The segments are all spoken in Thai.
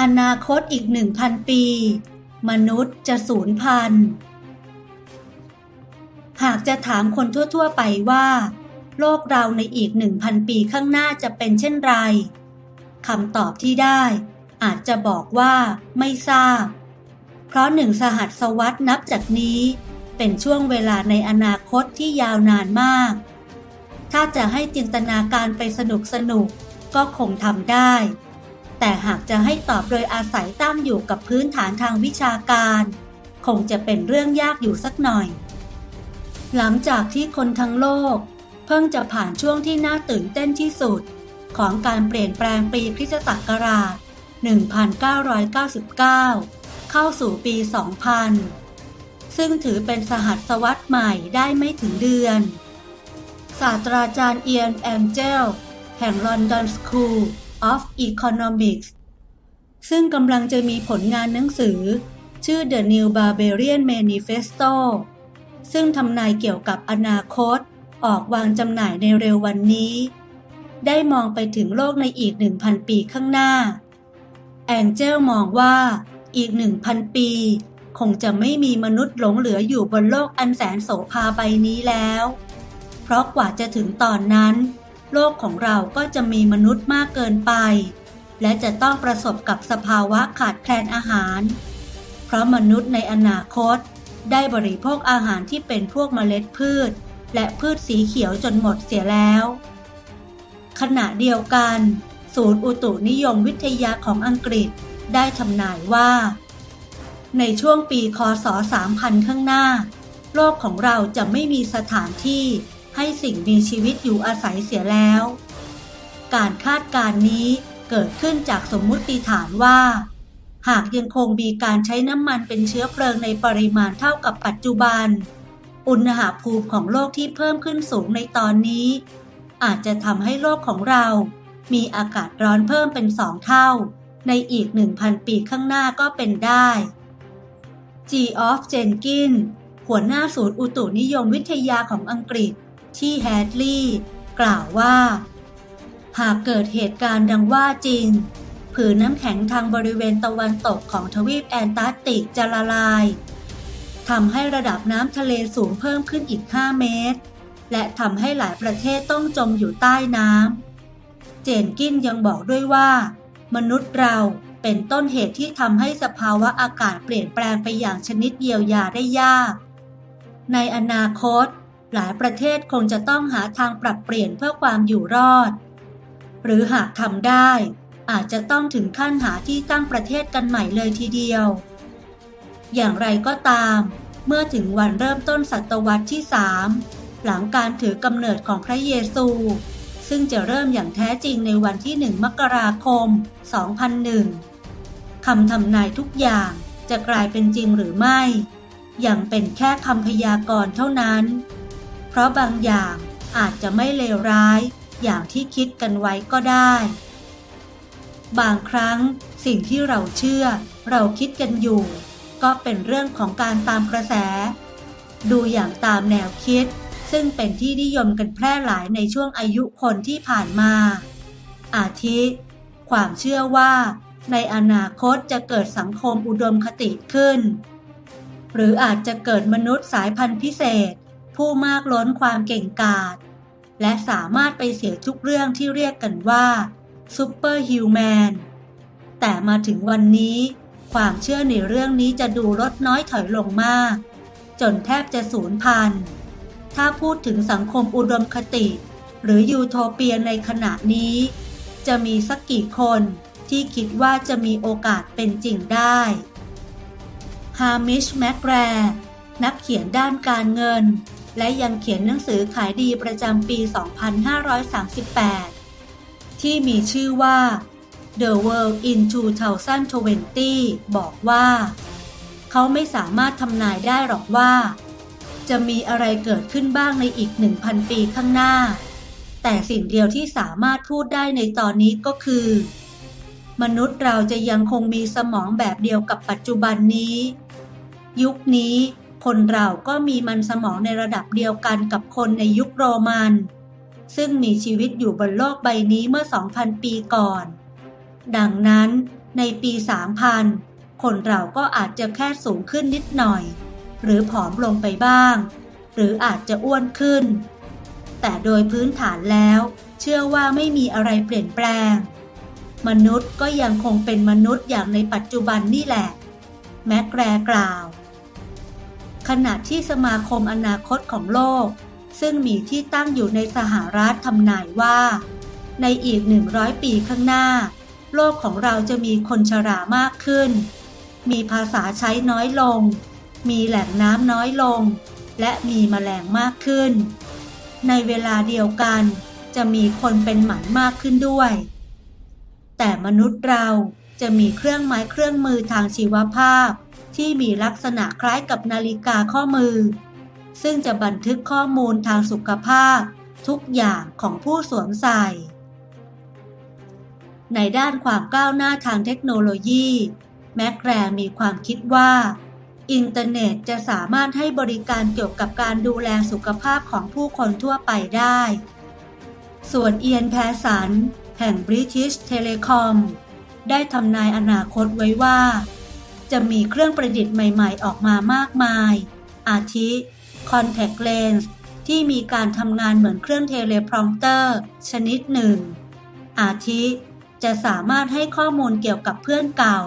อนาคตอีกหนึ่งพันปี มนุษย์จะสูญพันธุ์ หากจะถามคนทั่ว ๆ ไปว่า โลกเราในอีกหนึ่งพันปีข้างหน้าจะเป็นเช่นไรคำตอบที่ได้ อาจจะบอกว่าไม่ทราบ เพราะหนึ่งสหัสวรรษนับจากนี้ เป็นช่วงเวลาในอนาคตที่ยาวนานมาก ถ้าจะให้จินตนาการไปสนุกสนุกก็คงทำได้ แต่หากจะให้ตอบโดยอาศัยตั้งอยู่กับพื้นฐานทางวิชาการ คงจะเป็นเรื่องยากอยู่สักหน่อย หลังจากที่คนทั้งโลก เพิ่งจะผ่านช่วงที่น่าตื่นเต้นที่สุด ของการเปลี่ยนแปลงปีคริสตศักราช 1999 เข้าสู่ปี 2000 ซึ่งถือเป็นสหัสวรรษใหม่ได้ไม่ถึงเดือน ศาสตราจารย์เอียนแองเจลแห่ง London School of Economics ซึ่งกำลังจะมีผลงานหนังสือ ชื่อ The New Barbarian Manifesto ซึ่งทำนายเกี่ยวกับอนาคต ออกวางจำหน่ายในเร็ววันนี้ ได้มองไปถึงโลกในอีก 1,000 ปีข้างหน้า แองเจลมองว่าอีก 1,000 ปี คงจะไม่มีมนุษย์หลงเหลืออยู่บนโลกอันแสนโสภาใบนี้แล้ว เพราะกว่าจะถึงตอนนั้น โลกของเราก็จะมีมนุษย์มากเกินไป และจะต้องประสบกับสภาวะขาดแคลนอาหาร เพราะมนุษย์ในอนาคต ได้บริโภคอาหารที่เป็นพวกเมล็ดพืช และพืชสีเขียวจนหมดเสียแล้ว ขณะเดียวกัน ศูนย์อุตุนิยมวิทยาของอังกฤษได้ทำนายว่า ในช่วงปีคศ 3000 ข้างหน้า โลกของเราจะไม่มีสถานที่ ให้สิ่งมีชีวิตอยู่อาศัยเสียแล้ว การคาดการณ์นี้เกิดขึ้นจากสมมุติฐานว่า หากยังคงมีการใช้น้ำมันเป็นเชื้อเพลิงในปริมาณเท่ากับปัจจุบัน อุณหภูมิของโลกที่เพิ่มขึ้นสูงในตอนนี้ อาจจะทำให้โลกของเรา มีอากาศร้อนเพิ่มเป็นสองเท่า ในอีก 1,000 ปีข้างหน้าก็เป็นได้ G. of Jenkins หัวหน้าศูนย์อุตุนิยมวิทยาของอังกฤษ ที่แฮดลีย์กล่าวว่า หากเกิดเหตุการณ์ดังว่าจริง ผืนน้ำแข็งทางบริเวณตะวันตกของทวีปแอนตาร์กติกจะละลายทำให้ระดับน้ำทะเลสูงเพิ่มขึ้นอีก 5 เมตร และทำให้หลายประเทศต้องจมอยู่ใต้น้ำ เจนกินยังบอกด้วยว่า มนุษย์เราเป็นต้นเหตุที่ทำให้สภาวะอากาศเปลี่ยนแปลงไปอย่างชนิดเยียวยาได้ยาก ในอนาคต หลายประเทศคงจะต้องหาทางปรับเปลี่ยนเพื่อความอยู่รอด หรือหากทำได้ อาจจะต้องถึงขั้นหาที่ตั้งประเทศกันใหม่เลยทีเดียว อย่างไรก็ตาม เมื่อถึงวันเริ่มต้นศตวรรษที่3หลังการถือกำเนิดของพระเยซู ซึ่งจะเริ่มอย่างแท้จริงในวันที่1มกราคม 2001 คำทำนายทุกอย่างจะกลายเป็นจริงหรือไม่ ยังเป็นแค่คำพยากรณ์เท่านั้น เพราะบางอย่างอาจจะไม่เลวร้ายอย่างที่คิดกันไว้ก็ได้ บางครั้งสิ่งที่เราเชื่อ เราคิดกันอยู่ ก็เป็นเรื่องของการตามกระแส ดูอย่างตามแนวคิด ซึ่งเป็นที่นิยมกันแพร่หลายในช่วงอายุคนที่ผ่านมา อาทิ ความเชื่อว่า ในอนาคตจะเกิดสังคมอุดมคติขึ้น หรืออาจจะเกิดมนุษย์สายพันธุ์พิเศษ ผู้มากล้นความเก่งกาจและสามารถไปเสียทุกเรื่องที่เรียกกันว่าซูเปอร์ฮิวแมนแต่มาถึงวันนี้ ความเชื่อในเรื่องนี้จะดูลดน้อยถอยลงมาก จนแทบจะสูญพันธุ์ ถ้าพูดถึงสังคมอุดมคติ หรือยูโทเปียในขณะนี้ จะมีสักกี่คนที่คิดว่าจะมีโอกาสเป็นจริงได้ฮามิชแมกแรนักเขียนด้านการเงิน และยังเขียนหนังสือขายดีประจำปี 2538 ที่มีชื่อว่า The World in 2020 บอกว่า เขาไม่สามารถทำนายได้หรอกว่า จะมีอะไรเกิดขึ้นบ้างในอีก 1,000 ปีข้างหน้า แต่สิ่งเดียวที่สามารถพูดได้ในตอนนี้ก็คือ มนุษย์เราจะยังคงมีสมองแบบเดียวกับปัจจุบันนี้ ยุคนี้ คนเราก็มีมันสมองในระดับเดียวกันกับคนในยุคโรมัน ซึ่งมีชีวิตอยู่บนโลกใบนี้เมื่อ 2,000 ปีก่อน ดังนั้นในปี 3000 คนเราก็อาจจะแค่สูงขึ้นนิดหน่อย หรือผอมลงไปบ้าง หรืออาจจะอ้วนขึ้น แต่โดยพื้นฐานแล้ว เชื่อว่าไม่มีอะไรเปลี่ยนแปลง มนุษย์ก็ยังคงเป็นมนุษย์อย่างในปัจจุบันนี่แหละ แม็กแกรกล่าว ขณะที่สมาคมอนาคตของโลก ซึ่งมีที่ตั้งอยู่ในสหรัฐทำนายว่า ในอีก 100 ปีข้างหน้า โลกของเราจะมีคนชรามากขึ้น มีภาษาใช้น้อยลง มีแหล่งน้ำน้อยลง และมีแมลงมากขึ้น ในเวลาเดียวกัน จะมีคนเป็นหมันมากขึ้นด้วย แต่มนุษย์เรา จะมีเครื่องไม้เครื่องมือทางชีวภาพ ที่มีลักษณะคล้ายกับนาฬิกาข้อมือ ซึ่งจะบันทึกข้อมูลทางสุขภาพ ทุกอย่างของผู้สวมใส่ ในด้านความก้าวหน้าทางเทคโนโลยี แมกแรมีความคิดว่าอินเทอร์เน็ตจะสามารถให้บริการเกี่ยวกับการดูแลสุขภาพของผู้คนทั่วไปได้ ส่วนเอียนแพสัน แห่ง British Telecom ได้ทำนายอนาคตไว้ว่า จะมีเครื่องประดิษฐ์ใหม่ๆ ออกมามากมาย อาทิ Contact Lens ที่มีการทำงานเหมือนเครื่องเทเลพรอมเตอร์ชนิดหนึ่ง อาทิ จะสามารถให้ข้อมูลเกี่ยวกับเพื่อนเก่า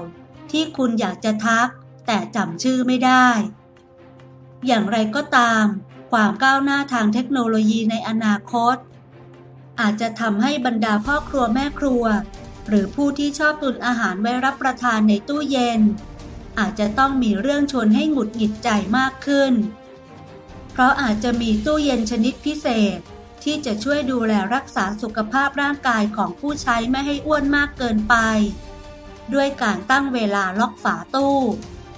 ที่คุณอยากจะทัก แต่จำชื่อไม่ได้ อย่างไรก็ตาม ความก้าวหน้าทางเทคโนโลยีในอนาคต อาจจะทำให้บรรดาพ่อครัวแม่ครัว หรือผู้ที่ชอบตุนอาหารไว้รับประทานในตู้เย็น อาจจะต้องมีเรื่องชวนให้หงุดหงิดใจมากขึ้น เพราะอาจจะมีตู้เย็นชนิดพิเศษ ที่จะช่วยดูแลรักษาสุขภาพร่างกายของผู้ใช้ไม่ให้อ้วนมากเกินไป ด้วยการตั้งเวลาล็อกฝาตู้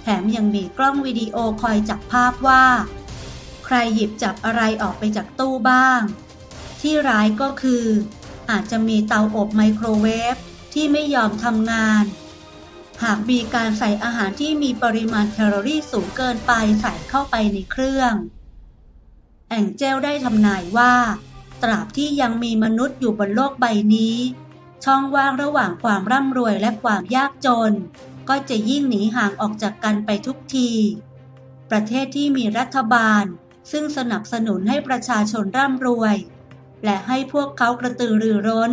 แถมยังมีกล้องวิดีโอคอยจับภาพว่า ใครหยิบจับอะไรออกไปจากตู้บ้าง ที่ร้ายก็คืออาจจะมีเตาอบไมโครเวฟ ที่ไม่ยอมทำงาน หากมีการใส่อาหารที่มีปริมาณแคลอรี่สูงเกินไปใส่เข้าไปในเครื่อง แองเจลได้ทำนายว่า ตราบที่ยังมีมนุษย์อยู่บนโลกใบนี้ ช่องว่างระหว่างความร่ำรวยและความยากจน ก็จะยิ่งหนีห่างออกจากกันไปทุกที ประเทศที่มีรัฐบาล ซึ่งสนับสนุนให้ประชาชนร่ำรวย และให้พวกเขากระตือรือร้น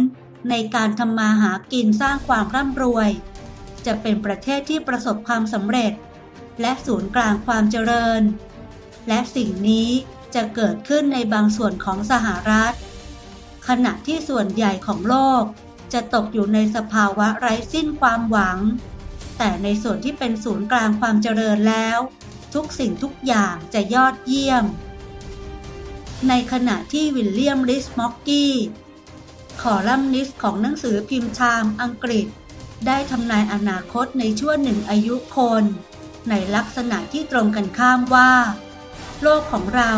ในการทำมาหากินสร้างความร่ำรวย จะเป็นประเทศที่ประสบความสำเร็จ และศูนย์กลางความเจริญ และสิ่งนี้จะเกิดขึ้นในบางส่วนของสหรัฐ ขณะที่ส่วนใหญ่ของโลก จะตกอยู่ในสภาวะไร้สิ้นความหวัง แต่ในส่วนที่เป็นศูนย์กลางความเจริญแล้ว ทุกสิ่งทุกอย่างจะยอดเยี่ยม ในขณะที่วิลเลียมลิสม็อกกี้ คอลัมนิสต์ของหนังสือพิมพ์ชามอังกฤษ ได้ทำนายอนาคตในช่วงหนึ่งอายุคน ในลักษณะที่ตรงกันข้ามว่า โลกของเรา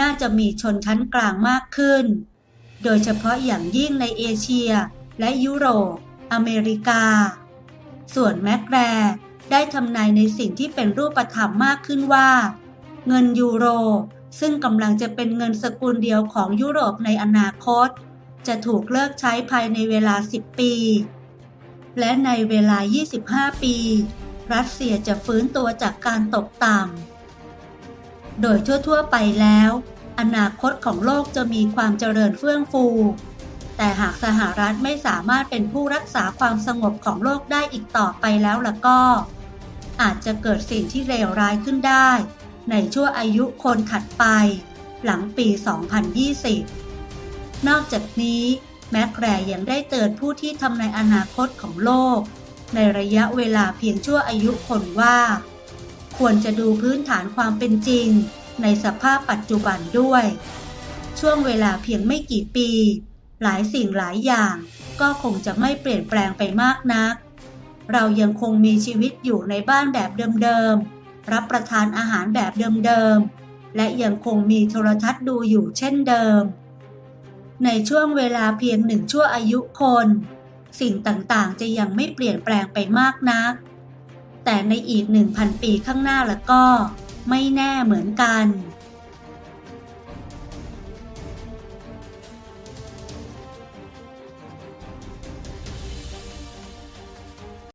น่าจะมีชนชั้นกลางมากขึ้น โดยเฉพาะอย่างยิ่งในเอเชียและยุโรป อเมริกา ส่วนแมกแรได้ทำนายในสิ่งที่เป็นรูปธรรมมากขึ้นว่า เงินยูโร ซึ่งกำลังจะเป็นเงินสกุลเดียวของยุโรปในอนาคต จะถูกเลิกใช้ภายในเวลา 10 ปี และในเวลา 25 ปี รัสเซียจะฟื้นตัวจากการตกต่ำ โดยทั่วๆไปแล้ว อนาคตของโลกจะมีความเจริญเฟื่องฟู แต่หากสหรัฐไม่สามารถเป็นผู้รักษาความสงบของโลกได้อีกต่อไปแล้วล่ะก็ อาจจะเกิดสิ่งที่เลวร้ายขึ้นได้ ในช่วงอายุคนถัดไป หลังปี 2020 นอกจากนี้แมกแรยังได้เตือนผู้ที่ทำในอนาคตของโลก ในระยะเวลาเพียงชั่วอายุคนว่า ควรจะดูพื้นฐานความเป็นจริง ในสภาพปัจจุบันด้วย ช่วงเวลาเพียงไม่กี่ปี หลายสิ่งหลายอย่าง ก็คงจะไม่เปลี่ยนแปลงไปมากนัก เรายังคงมีชีวิตอยู่ในบ้านแบบเดิมๆรับประทานอาหารแบบเดิมๆและยังคงมีโทรทัศน์ดูอยู่เช่นเดิม ในช่วงเวลาเพียงหนึ่งชั่วอายุคน สิ่งต่างๆ จะยังไม่เปลี่ยนแปลงไปมากนัก แต่ในอีกหนึ่งพันปีข้างหน้าแล้วก็ ไม่แน่เหมือนกัน